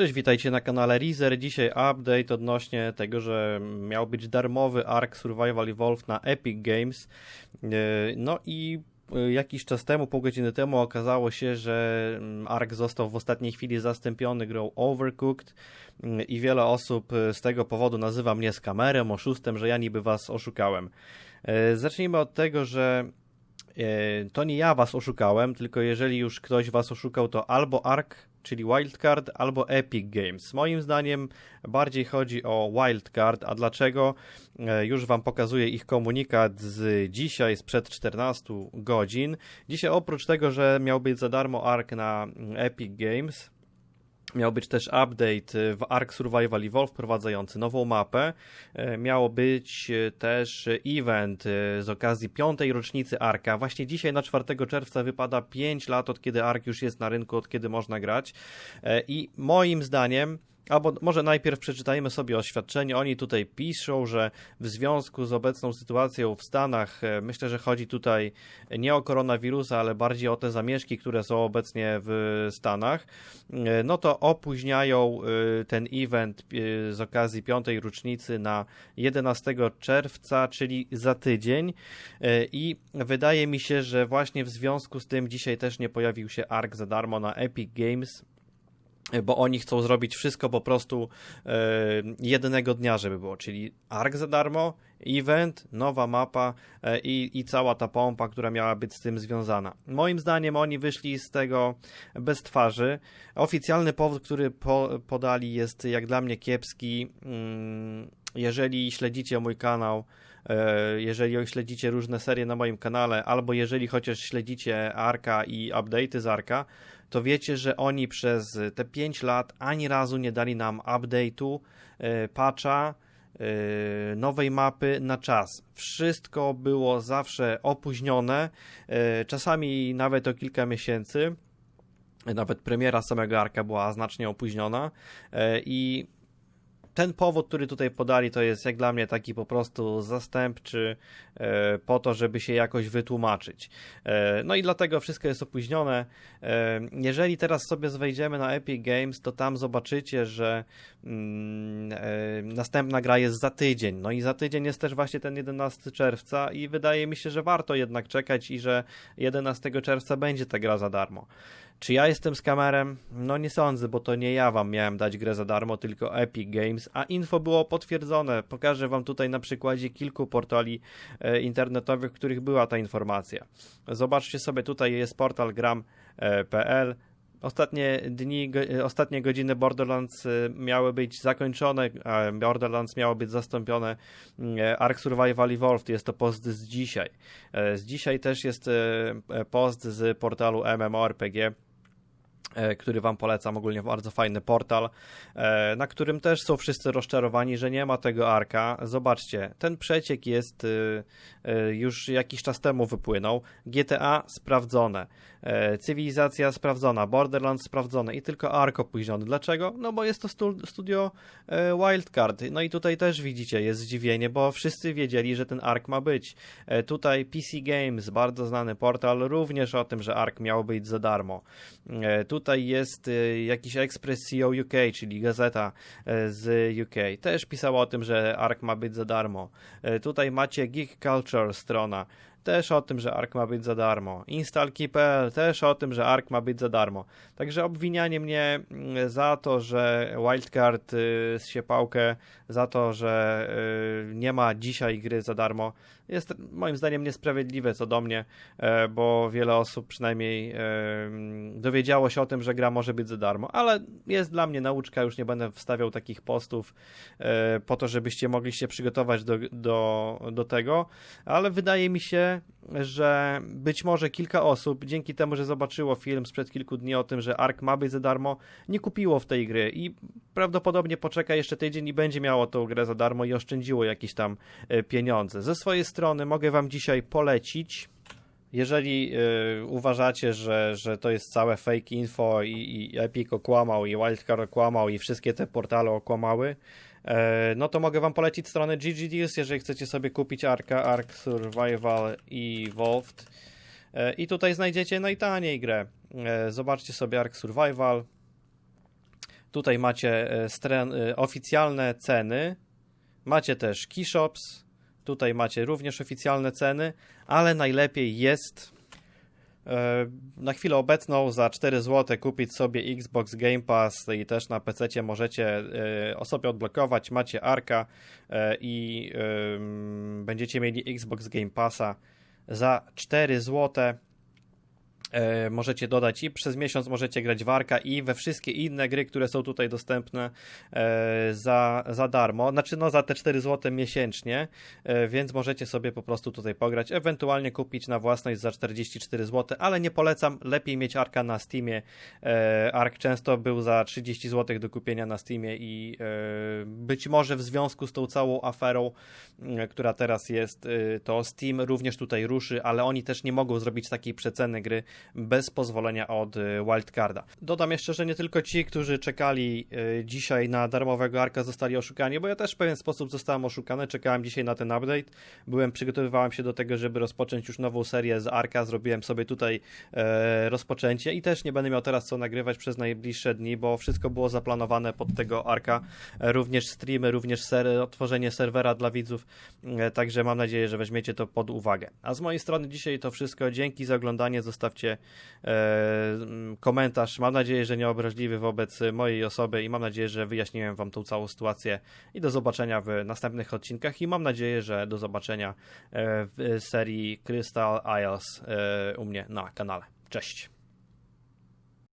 Cześć, witajcie na kanale Reazer. Dzisiaj update odnośnie tego, że miał być darmowy Ark Survival Evolved na Epic Games. E, no i e, jakiś czas temu, pół godziny temu okazało się, że mm, Ark został w ostatniej chwili zastąpiony grą Overcooked mm, i wiele osób e, z tego powodu nazywa mnie skamerem, oszustem, że ja niby was oszukałem. Zacznijmy od tego, że to nie ja was oszukałem, tylko jeżeli już ktoś was oszukał, to albo Ark czyli Wildcard albo Epic Games. Moim zdaniem bardziej chodzi o Wildcard, a dlaczego? E, już Wam pokazuję ich komunikat z dzisiaj, sprzed 14 godzin. Dzisiaj oprócz tego, że miał być za darmo ARK na Epic Games, Miał być też update w Ark Survival Evolve wprowadzający nową mapę. E, miało być e, też event e, z okazji piątej rocznicy Arka. Właśnie dzisiaj na 4 czerwca wypada 5 lat od kiedy Ark już jest na rynku, od kiedy można grać. I moim zdaniem Albo może najpierw przeczytajmy sobie oświadczenie. Oni tutaj piszą, że w związku z obecną sytuacją w Stanach, e, myślę, że chodzi tutaj nie o koronawirusa, ale bardziej o te zamieszki, które są obecnie w Stanach, e, no to opóźniają e, ten event z okazji piątej rocznicy na 11 czerwca, czyli za tydzień. I wydaje mi się, że właśnie w związku z tym dzisiaj też nie pojawił się ARK za darmo na Epic Games bo oni chcą zrobić wszystko po prostu e, jednego dnia, żeby było, czyli ARK za darmo, event, nowa mapa e, i, cała ta pompa, która miała być z tym związana. Moim zdaniem oni wyszli z tego bez twarzy. Oficjalny powód, który po, podali jest jak dla mnie kiepski. Mm, jeżeli śledzicie mój kanał, jeżeli śledzicie różne serie na moim kanale, albo jeżeli chociaż śledzicie Arka i update'y z Arka, to wiecie, że oni przez te 5 lat ani razu nie dali nam update'u, e, patcha, e, nowej mapy na czas. Wszystko było zawsze opóźnione, e, czasami nawet o kilka miesięcy. Nawet premiera samego Arka była znacznie opóźniona i ten powód, który tutaj podali, to jest jak dla mnie taki po prostu zastępczy e, po to, żeby się jakoś wytłumaczyć. E, no i dlatego wszystko jest opóźnione. E, jeżeli teraz sobie wejdziemy na Epic Games, to tam zobaczycie, że mm, następna gra jest za tydzień. No i za tydzień jest też właśnie ten 11 czerwca i wydaje mi się, że warto jednak czekać i że 11 czerwca będzie ta gra za darmo. Czy ja jestem z kamerem? No nie sądzę, bo to nie ja wam miałem dać grę za darmo, tylko Epic Games, a info było potwierdzone. Pokażę wam tutaj na przykładzie kilku portali e, internetowych, w których była ta informacja. Zobaczcie sobie, tutaj jest portal gram.pl. Ostatnie dni, ostatnie godziny Borderlands e, miały być zakończone, Borderlands miało być zastąpione e, Ark Survival Evolved. Jest to post z dzisiaj. Z dzisiaj też jest post z portalu MMORPG E, który Wam polecam, ogólnie bardzo fajny portal, e, na którym też są wszyscy rozczarowani, że nie ma tego arka. Zobaczcie, ten przeciek jest e, już jakiś czas temu wypłynął. GTA sprawdzone, cywilizacja sprawdzona, Borderlands sprawdzone i tylko ark opóźniony. Dlaczego? No bo jest to studio Wildcard. No i tutaj też widzicie, jest zdziwienie, bo wszyscy wiedzieli, że ten ark ma być. Tutaj PC Games, bardzo znany portal, również o tym, że ark miał być za darmo. Tutaj tutaj jest y, jakiś Express CEO UK, czyli gazeta y, z UK. Też pisała o tym, że ARK ma być za darmo. Y, tutaj macie Geek Culture strona też o tym, że ARK ma być za darmo. Instalki.pl też o tym, że ARK ma być za darmo. Także obwinianie mnie mm, za to, że Wildcard z się pałkę, za to, że nie ma dzisiaj gry za darmo, jest moim zdaniem niesprawiedliwe co do mnie, e, bo wiele osób przynajmniej e, dowiedziało się o tym, że gra może być za darmo, ale jest dla mnie nauczka, już nie będę wstawiał takich postów e, po to, żebyście mogli się przygotować do, do, do tego, ale wydaje mi się, że być może kilka osób dzięki temu, że zobaczyło film sprzed kilku dni o tym, że Ark ma być za darmo, nie kupiło w tej gry i prawdopodobnie poczeka jeszcze tydzień i będzie miało tą grę za darmo i oszczędziło jakieś tam pieniądze. Ze swojej strony mogę Wam dzisiaj polecić. Jeżeli y, uważacie, że, że to jest całe fake info i, i Epic okłamał, i Wildcard okłamał, i wszystkie te portale okłamały, no to mogę Wam polecić stronę GG Deals, jeżeli chcecie sobie kupić Arka, Ark Survival Evolved. Y, I tutaj znajdziecie najtaniej grę. Zobaczcie sobie Ark Survival. Tutaj macie e, e, oficjalne ceny, macie też keyshops, tutaj macie również oficjalne ceny, ale najlepiej jest e, na chwilę obecną za 4 zł kupić sobie Xbox Game Pass i też na PC możecie sobie odblokować, macie Arka i będziecie mieli Xbox Game Passa za 4 zł E, możecie dodać i przez miesiąc możecie grać warka i we wszystkie inne gry, które są tutaj dostępne e, za, za darmo, znaczy no za te 4 zł miesięcznie, e, więc możecie sobie po prostu tutaj pograć, ewentualnie kupić na własność za 44 zł, ale nie polecam, lepiej mieć Arka na Steamie. Ark często był za 30 zł do kupienia na Steamie i być może w związku z tą całą aferą, która teraz jest, to Steam również tutaj ruszy, ale oni też nie mogą zrobić takiej przeceny gry, bez pozwolenia od y, Wildcarda. Dodam jeszcze, że nie tylko ci, którzy czekali y, dzisiaj na darmowego Arka zostali oszukani, bo ja też w pewien sposób zostałem oszukany, czekałem dzisiaj na ten update, byłem, przygotowywałem się do tego, żeby rozpocząć już nową serię z Arka, zrobiłem sobie tutaj e, rozpoczęcie i też nie będę miał teraz co nagrywać przez najbliższe dni, bo wszystko było zaplanowane pod tego Arka, również streamy, również ser otworzenie serwera dla widzów, e, także mam nadzieję, że weźmiecie to pod uwagę. A z mojej strony dzisiaj to wszystko, dzięki za oglądanie, zostawcie E, komentarz. Mam nadzieję, że nieobraźliwy wobec mojej osoby i mam nadzieję, że wyjaśniłem Wam tą całą sytuację i do zobaczenia w następnych odcinkach i mam nadzieję, że do zobaczenia e, w serii Crystal Isles e, u mnie na kanale. Cześć!